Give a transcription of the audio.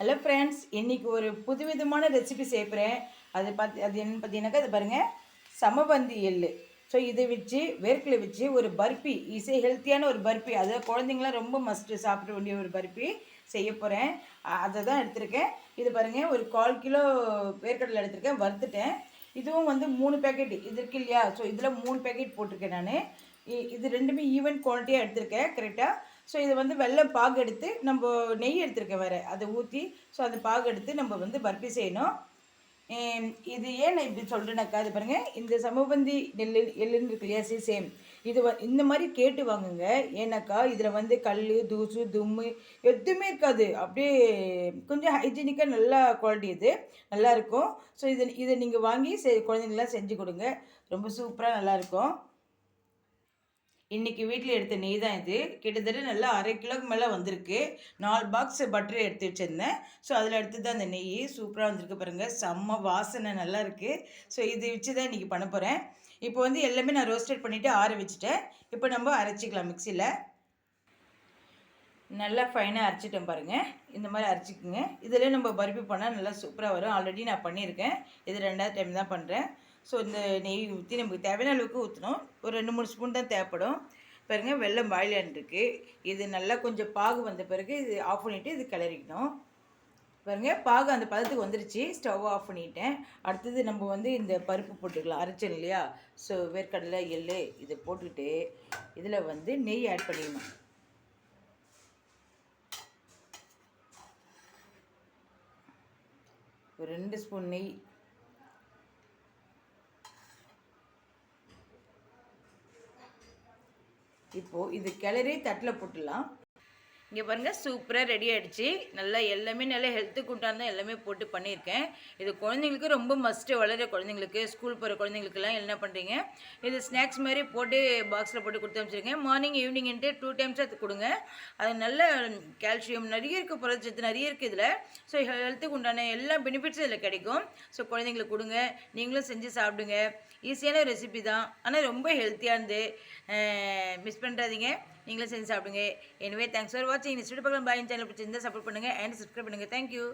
Hello friends இன்றைக்கி ஒரு புதுவிதமான ரெசிபி செய்யப்படுறேன் அது பார்த்து அது என்ன பார்த்தீங்கன்னாக்கா அது பாருங்கள் சமபந்தி எள்ளு. ஸோ இதை வச்சு வேர்க்கலை வச்சு ஒரு பர்பி இசை ஹெல்த்தியான ஒரு பர்பி அதாவது குழந்தைங்களாம் ரொம்ப மஸ்ட்டு சாப்பிட வேண்டிய ஒரு பர்பி செய்ய போகிறேன் அதை தான் எடுத்திருக்கேன். இது பாருங்கள் ஒரு கால் கிலோ வேர்க்கடலை எடுத்திருக்கேன். வறுத்துட்டேன். இதுவும் வந்து மூணு பேக்கெட் இது இருக்கு இல்லையா? ஸோ இதில் மூணு பேக்கெட் போட்டிருக்கேன் நான். இது ரெண்டுமே ஈவன் குவாலிட்டியாக எடுத்திருக்கேன். கரெக்டாக ஸோ இது வந்து வெள்ளம் பாகு எடுத்து நம்ம நெய் எடுத்துருக்கேன் வேறு. அதை ஊற்றி ஸோ அந்த பாகு எடுத்து நம்ம வந்து பர்பி செய்யணும். இது ஏன் நான் இப்படி சொல்கிறேன்னாக்கா அது பாருங்கள் இந்த சமபந்தி நெல் எள்ளுன்னு இருக்கு இல்லையா சேம். இது வ இந்த மாதிரி கேட்டு வாங்குங்க. ஏன்னாக்கா இதில் வந்து கல் தூசு தும்மு எதுவுமே இருக்காது. அப்படியே கொஞ்சம் ஹைஜீனிக்காக நல்லா குவாலிட்டி இது. நல்லாயிருக்கும் ஸோ இதை இதை நீங்கள் வாங்கி செ குழந்தைங்களாம் செஞ்சு கொடுங்க. ரொம்ப சூப்பராக நல்லாயிருக்கும் இன்றைக்கி வீட்டில் எடுத்த நெய் தான் இது. கிட்டத்தட்ட நல்லா அரை கிலோக்கு மேலே வந்திருக்கு. நாலு பாக்ஸ் பட்டர் எடுத்து வச்சுருந்தேன். ஸோ அதில் எடுத்து தான் அந்த நெய் சூப்பராக வந்திருக்கு பாருங்கள் செம்ம வாசனை நல்லா இருக்குது ஸோ இது வச்சு தான் இன்றைக்கி பண்ண போகிறேன் இப்போ வந்து எல்லாமே நான் ரோஸ்டட் பண்ணிவிட்டு ஆற வச்சுட்டேன். இப்போ நம்ம அரைச்சிக்கலாம் மிக்சியில். நல்லா ஃபைனாக அரைச்சிட்டேன் பாருங்கள் இந்த மாதிரி அரைச்சிக்கோங்க. இதில் நம்ம பருப்பி பண்ணால் நல்லா சூப்பராக வரும். ஆல்ரெடி நான் பண்ணியிருக்கேன். இது ரெண்டாவது டைம் தான் பண்ணுறேன் ஸோ இந்த நெய் ஊற்றி நமக்கு தேவையான அளவுக்கு ஊற்றணும் ஒரு ரெண்டு மூணு ஸ்பூன் தான் தேவைப்படும். பாருங்க வெள்ளம் பாயிலான் இருக்குது இது நல்லா கொஞ்சம் பாகு வந்த பிறகு இது ஆஃப் பண்ணிவிட்டு இது கிளறிக்கணும். பாருங்க பாகு அந்த பதத்துக்கு வந்துருச்சு. ஸ்டவ் ஆஃப் பண்ணிட்டேன். அடுத்தது நம்ம வந்து இந்த பருப்பு போட்டுக்கலாம். அரைச்சோம் இல்லையா? ஸோ வேர்க்கடலை எள்ளு இதை போட்டுக்கிட்டு இதில் வந்து நெய் ஆட் பண்ணிக்கணும். ஒரு ரெண்டு ஸ்பூன் நெய் இப்போது இது கிளறி தட்டில் போட்டுடலாம். இங்கே பாருங்கள் சூப்பராக ரெடி ஆகிடுச்சு நல்லா எல்லாமே நல்லா ஹெல்த்துக்கு உண்டான எல்லாமே போட்டு பண்ணியிருக்கேன். இது குழந்தைங்களுக்கு ரொம்ப மஸ்ட்டு வளர குழந்தைங்களுக்கு ஸ்கூல் போகிற குழந்தைங்களுக்குலாம் என்ன பண்ணுறீங்க இது ஸ்நாக்ஸ் மாதிரி போட்டு பாக்ஸில் போட்டு கொடுத்து அமைச்சிருக்கேன் மார்னிங் ஈவினிங்ன்ட்டு டூ டைம்ஸ் அது கொடுங்க. அது நல்ல கால்சியம் நிறைய இருக்குது புரட்சத்து நிறைய இருக்குது இதில். ஸோ ஹெல்த்துக்கு உண்டான எல்லா பெனிஃபிட்ஸும் இதில் கிடைக்கும். ஸோ குழந்தைங்களுக்கு கொடுங்க. நீங்களும் செஞ்சு சாப்பிடுங்க. ஈஸியான ரெசிபி தான். ஆனால் ரொம்ப ஹெல்த்தியாக இருந்து மிஸ் பண்ணுறாதீங்க நீங்களும் செஞ்சு சாப்பிடுங்க. எனவே தேங்க்ஸ் ஃபார் வாட்சிங் நெக்ஸ்ட் வீடியோ பார்க்கலாம். பாய் சேனல் பிடிச்சிருந்தா சப்போர்ட் பண்ணுங்கள் அண்ட் சப்ஸ்கிரைப் பண்ணுங்கள் தேங்க்யூ